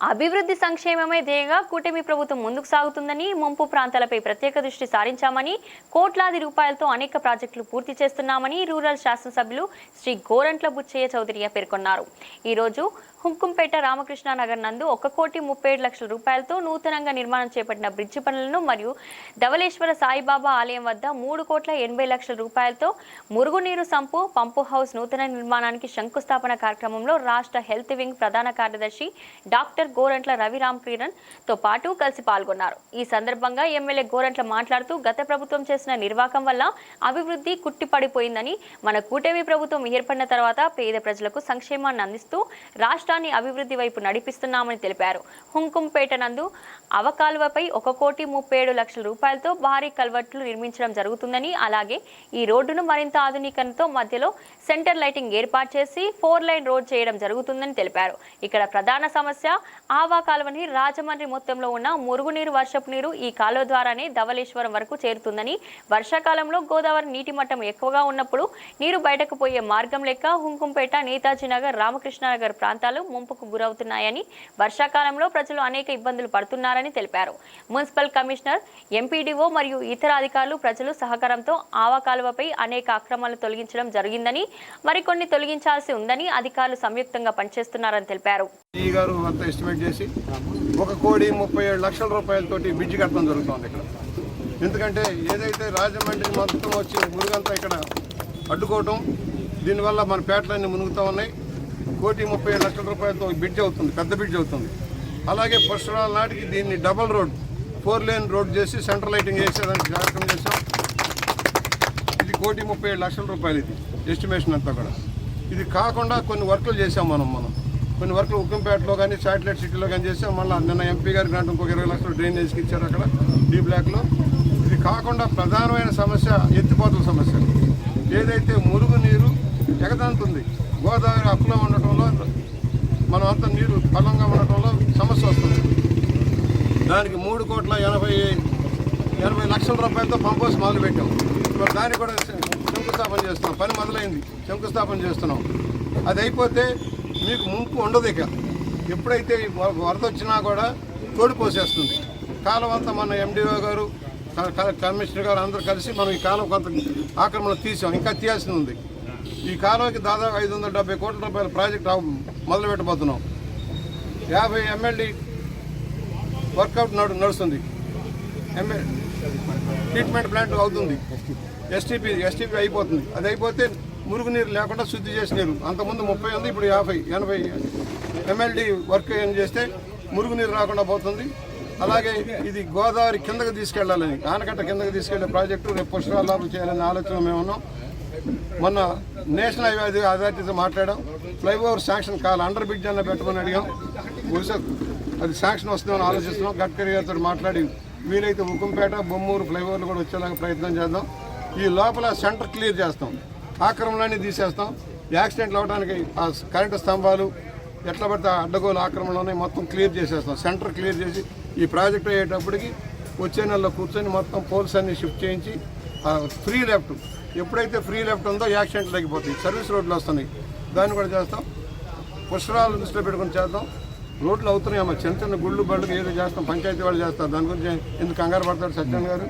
అభివృద్ధి సంక్షేమమే ధ్యేయంగా కూటమి ప్రభుత్వం ముందుకు సాగుతుందని ముంపు ప్రాంతాలపై ప్రత్యేక దృష్టి సారించామని కోట్లాది రూపాయలతో అనేక ప్రాజెక్టులు పూర్తి చేస్తున్నామని రూరల్ శాసనసభ్యులు శ్రీ గోరంట్ల బుచ్చయ్య చౌదరియ పేర్కొన్నారు. ఈరోజు హుంకుంపేట రామకృష్ణ నగర్ నందు ఒక కోటి ముప్పై ఏడు లక్షల రూపాయలతో నూతనంగా నిర్మాణం చేపట్టిన బ్రిడ్జి పనులను మరియు ధవళేశ్వర సాయిబాబా ఆలయం వద్ద మూడు కోట్ల ఎనభై లక్షల రూపాయలతో మురుగునీరు సంపు పంపు హౌస్ నూతన నిర్మాణానికి శంకుస్థాపన కార్యక్రమంలో రాష్ట్ర హెల్త్ వింగ్ ప్రధాన కార్యదర్శి డాక్టర్ గోరంట్ల రవిరామ్ కిరణ్తో పాటు కలిసి పాల్గొన్నారు. ఈ సందర్భంగా ఎమ్మెల్యే గోరంట్ల మాట్లాడుతూ గత ప్రభుత్వం చేసిన నిర్వాకం వల్ల అభివృద్ధి కుట్టిపడిపోయిందని మన కూటమి ప్రభుత్వం ఏర్పడిన తర్వాత పేద ప్రజలకు సంక్షేమాన్ని అందిస్తూ రాష్ట్ర రాష్ట్రాన్ని అభివృద్ధి వైపు నడిపిస్తున్నామని తెలిపారు. హుంకుంపేట నందు అవకాలువపై ఒక కోటి ముప్పై ఏడు లక్షల రూపాయలతో భారీ కల్వర్ట్లు నిర్మించడం జరుగుతుందని అలాగే ఈ రోడ్డును మరింత ఆధునీకరణతో మధ్యలో సెంటర్ లైటింగ్ ఏర్పాటు చేసి ఫోర్ లైన్ రోడ్ చేయడం జరుగుతుందని తెలిపారు. ఇక్కడ ప్రధాన సమస్య ఆవా కాలువని రాజమండ్రి మొత్తంలో ఉన్న మురుగునీరు వర్షపు నీరు ఈ కాలువ ద్వారానే ధవళేశ్వరం వరకు చేరుతుందని వర్షాకాలంలో గోదావరి నీటి మట్టం ఎక్కువగా ఉన్నప్పుడు నీరు బయటకు పోయే మార్గం లెక్క హుంకుంపేట నేతాజీ నగర్ రామకృష్ణనగర్ ప్రాంతాల ముంపుకు గురవుతున్నాయని వర్షాకాలంలో ప్రజలు అనేక ఇబ్బందులు పడుతున్నారని తెలిపారు. మున్సిపల్ కమిషనర్ ఎంపీడీఓ మరియు ఇతర అధికారులు ప్రజలు సహకారంతో ఆవా కాలువపై అనేక అక్రమాలు తొలగించడం జరిగిందని మరికొన్ని తొలగించాల్సి ఉందని అధికారులు సంయుక్తంగా పనిచేస్తున్నారని తెలిపారు. ఒక కోటి ముప్పై ఏడు లక్షల రూపాయలతోటి బ్రిడ్జ్ కట్టడం జరుగుతుంది ఇక్కడ. ఎందుకంటే ఏదైతే రాజమండ్రి మొత్తం వచ్చి మురుగంతా ఇక్కడ అడ్డుకోవటం దీనివల్ల మన పేటలన్నీ మునుగుతూ ఉన్నాయి. కోటి ముప్పై లక్షల రూపాయలతో బ్రిడ్జ్ అవుతుంది పెద్ద బ్రిడ్జ్ అవుతుంది. అలాగే పుష్కరాల నాటికి దీన్ని double road four lane road చేసి సెంట్రల్ లైటింగ్ చేసేదానికి కార్యక్రమం చేసాం ఇది కోటి ముప్పై లక్షల రూపాయలు ఇది ఎస్టిమేషన్ అంతా కూడా. ఇది కాకుండా కొన్ని వర్కులు చేసాం మనం మనం. కొన్ని వర్కులు ఉక్కంపేటలో కానీ శాటిలైట్ సిటీలో కానీ చేసాం మళ్ళీ నిన్న ఎంపీ గారి గ్రాంట్ ఇంకొక ఇరవై లక్షలు డ్రైనేజ్కి ఇచ్చారు అక్కడ డీ బ్లాక్లో ఇది కాకుండా ప్రధానమైన సమస్య ఎత్తిపోతల సమస్య. ఏదైతే మురుగు నీరు ఎగదంతుంది గోదావరి అప్పులో మనం అంతా నీరు బలంగా ఉండటంలో సమస్య వస్తుంది. దానికి మూడు కోట్ల ఎనభై ఎనభై లక్షల రూపాయలతో పంపోస్ మొదలుపెట్టాం. ఇప్పుడు దాన్ని కూడా శంకుస్థాపన చేస్తున్నాం. పని మొదలైంది. శంకుస్థాపన చేస్తున్నాం. అది అయిపోతే మీకు ముంపు ఉండదు ఇక. ఎప్పుడైతే వరద వచ్చినా కూడా తోడిపోసేస్తుంది కాలం అంతా మన ఎండిఓ గారు క- కమిషనర్ గారు అందరూ కలిసి మనం ఈ కాలం కొంత ఆక్రమణ తీసాం. ఇంకా తీయాల్సింది ఉంది. ఈ కాలంకి దాదాపు ఐదు వందల డెబ్బై కోట్ల రూపాయల ప్రాజెక్ట్ మొదలు పెట్టబోతున్నాం. యాభై ఎమ్మెల్యే వర్కౌట్ నడు నడుస్తుంది. ఎంఎల్ ట్రీట్మెంట్ ప్లాంట్ అవుతుంది. ఎస్టీపీ ఎస్టీపీ అయిపోతుంది. అది అయిపోతే మురుగునీరు లేకుండా శుద్ధి చేసే నీరు. అంతకుముందు ముప్పై ఉంది ఇప్పుడు యాభై ఎనభై ఎమ్మెల్డీ వర్క్ ఏం చేస్తే మురుగునీరు రాకుండా పోతుంది. అలాగే ఇది గోదావరి కిందకి తీసుకెళ్ళాలని ఆనకట్ట కిందకి తీసుకెళ్ళే ప్రాజెక్టు రేపు పుష్కరాలు చేయాలనే ఆలోచన మేము ఉన్నాం మొన్న నేషనల్ హైవే అథారిటీతో మాట్లాడాం. ఫ్లైఓవర్ శాంక్షన్ కావాలి. అండర్ బ్రిడ్జ్ అన్న పెట్టమని అడిగాం. బహుశా అది శాంక్షన్ వస్తుందని ఆలోచిస్తున్నాం. గడ్కరీ గారితో మాట్లాడి వీలైతే ఉక్కంపేట బొమ్మూరు ఫ్లైఓవర్లు కూడా వచ్చేలాగా ప్రయత్నం చేద్దాం. ఈ లోపల సెంటర్ క్లియర్ చేస్తాం. ఆక్రమణలన్నీ తీసేస్తాం. యాక్సిడెంట్లు అవడానికి ఆ కరెంటు స్తంభాలు ఎట్లా పడితే అడ్డగోలు ఆక్రమణలోనే మొత్తం క్లియర్ చేసేస్తాం. సెంటర్ క్లియర్ చేసి ఈ ప్రాజెక్ట్ అయ్యేటప్పటికి వచ్చే నెలలో కూర్చొని మొత్తం పోల్స్ అన్ని షిఫ్ట్ చేయించి ఫ్రీ లెఫ్ట్ ఎప్పుడైతే ఫ్రీ లెఫ్ట్ ఉందో యాక్సిడెంట్లు తగ్గిపోతాయి సర్వీస్ రోడ్లు వస్తున్నాయి దాన్ని కూడా చేస్తాం. పుష్కరాలు దృష్టిలో పెట్టుకొని చేద్దాం. రోడ్లు అవుతున్నాయి అమ్మ. చిన్న చిన్న గుళ్ళు బళ్ళు ఏదో చేస్తాం. పంచాయతీ వాళ్ళు చేస్తారు. దాని గురించి ఎందుకు కంగారు పడతాడు సత్యన్ గారు?